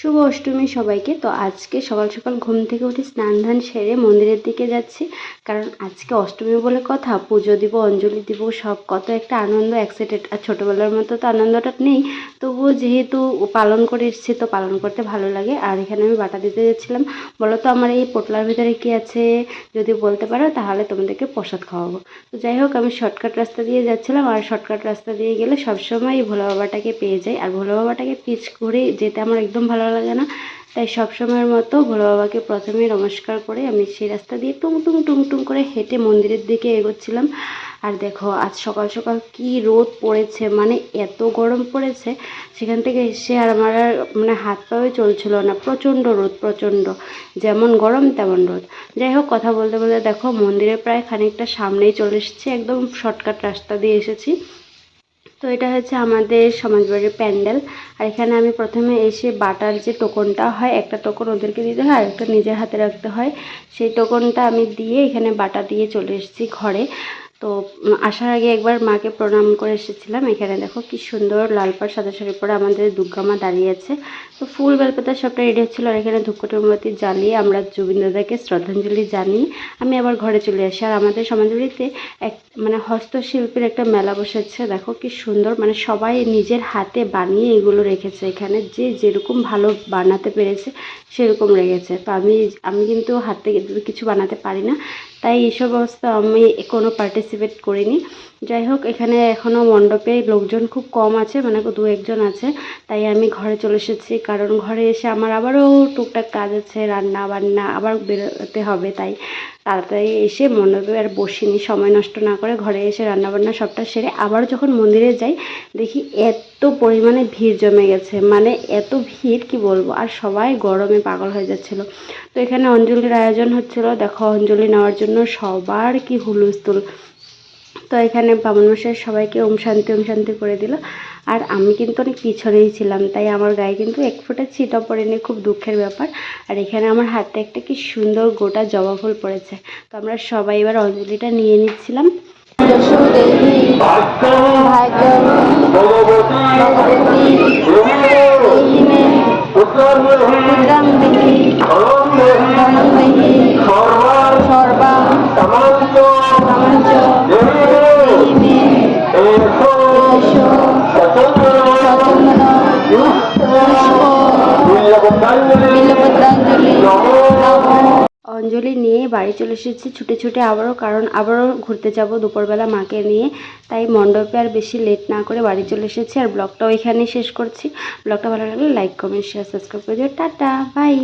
শুভ অষ্টমী সবাইকে। তো আজকে সকাল সকাল ঘুম থেকে উঠে স্নান ধান সেরে মন্দিরের দিকে যাচ্ছি। কারণ আজকে অষ্টমী বলে কথা, পুজো দিব, অঞ্জলি দিব, সব কত একটা আনন্দ এক্সাইটেড আর ছোটোবেলার মতো তো আনন্দটা নেই। তবুও যেহেতু পালন করে এসেছি, তো পালন করতে ভালো লাগে। আর এখানে আমি বাটা দিতে যাচ্ছিলাম। বলো তো, আমার এই পোটলার ভিতরে কি আছে? যদি বলতে পারো, তাহলে তোমাদেরকে প্রসাদ খাওয়াবো। তো যাই হোক, আমি শর্টকাট রাস্তা দিয়ে যাচ্ছিলাম। আর শর্টকাট রাস্তা দিয়ে গেলে সবসময় ভোলা বাবাটাকে পেয়ে যাই। আর ভোলা বাবাটাকে পিচ করে যেতে আমার একদম ভালো লাগে না। তাই সবসময়ের মতো ভোলা বাবাকে প্রথমে নমস্কার করে আমি সেই রাস্তা দিয়ে টুং টুং টুং টুং করে হেঁটে মন্দিরের দিকে এগোচ্ছিলাম। আর দেখো, আজ সকাল সকাল কি রোদ পড়েছে মানে এত গরম পড়েছে, সেখান থেকে এসে আর আমার আর মানে হাত পায়ে চলছিল না। প্রচণ্ড রোদ, প্রচণ্ড। যেমন গরম, তেমন রোদ। যাই হোক, কথা বলতে বলতে দেখো মন্দিরের প্রায় খানিকটা সামনেই চলে এসেছি। একদম শর্টকাট রাস্তা দিয়ে এসেছি। তো এটা হচ্ছে আমাদের সমাজবাড়ির প্যান্ডেল। আর এখানে আমি প্রথমে এসে বাটার যে টোকনটা হয়, একটা টোকন ওদেরকে দিতে হয় একটা নিজের হাতে রাখতে হয়। সেই টোকনটা আমি দিয়ে এখানে বাটা দিয়ে চলে এসেছি ঘরে। তো আসার আগে একবার মাকে প্রণাম করে এসেছিলাম। এখানে দেখো কি সুন্দর লাল পাড়, সাদা শাড়ি পরে আমাদের দুর্গা মা দাঁড়িয়ে আছে। তো ফুল বেলপাতা সবটা রেডি হচ্ছিল আর এখানে ধূপকাঠি, মোমবাতি জ্বালিয়ে আমরা জুবিন দাদাকে শ্রদ্ধাঞ্জলি জানিয়ে আমি আবার ঘরে চলে আসি। আর আমাদের সমাজবাড়িতে এক মানে হস্তশিল্পের একটা মেলা বসেছে। দেখো কি সুন্দর মানে সবাই নিজের হাতে বানিয়ে এগুলো রেখেছে। এখানে যে যেরকম ভালো বানাতে পেরেছে সেরকম রেখেছে। তো আমি আমি কিন্তু হাতে কিছু বানাতে পারি না। তাই এইসব অবস্থা আমি কোনো পার্টিসিপেট করিনি। যাই হোক, এখানে এখনও মণ্ডপে লোকজন খুব কম আছে মানে দু একজন আছে। তাই আমি ঘরে চলে এসেছি, কারণ ঘরে এসে আমার আবারও টুকটাক কাজ আছে, রান্না বান্না আবার বেরোতে হবে, তাই তাড়াতাড়ি এসে মণ্ডপে আর বসিনি। সময় নষ্ট না করে ঘরে এসে রান্নাবান্না সবটা সেরে আবার যখন মন্দিরে যাই, দেখি এত পরিমাণে ভিড় জমে গেছে মানে এত ভিড়, কি বলব? আর সবাই গরমে পাগল হয়ে যাচ্ছিল। তো এখানে অঞ্জলির আয়োজন হচ্ছিল। দেখো, অঞ্জলি নেওয়ার জন্য সবার কি হুলস্থুল। তো এখানে বামনমশাই সবাইকে ওম শান্তি ওম শান্তি করে দিল। আর আমি কিন্তু অনেক পিছনেই ছিলাম, তাই আমার গায়ে কিন্তু এক ফোঁটা ছিটা পড়েনি, খুব দুঃখের ব্যাপার। আর এখানে আমার হাতে একটা কি সুন্দর গোটা জবা ফুল পড়েছে। তো আমরা সবাই এবার অঞ্জলিটা নিয়ে নিচ্ছিলাম। অঞ্জলি নিয়ে বাড়ি চলে এসেছি। ছুটে ছুটে আবারও, কারণ আবারও ঘুরতে যাব দুপুরবেলা মাকে নিয়ে। তাই মণ্ডপে আর বেশি লেট না করে বাড়ি চলে এসেছি। আর ব্লগটাও এখানেই শেষ করছি। ব্লগটা ভালো লাগলে লাইক কমেন্ট শেয়ার সাবস্ক্রাইব করে টাটা বাই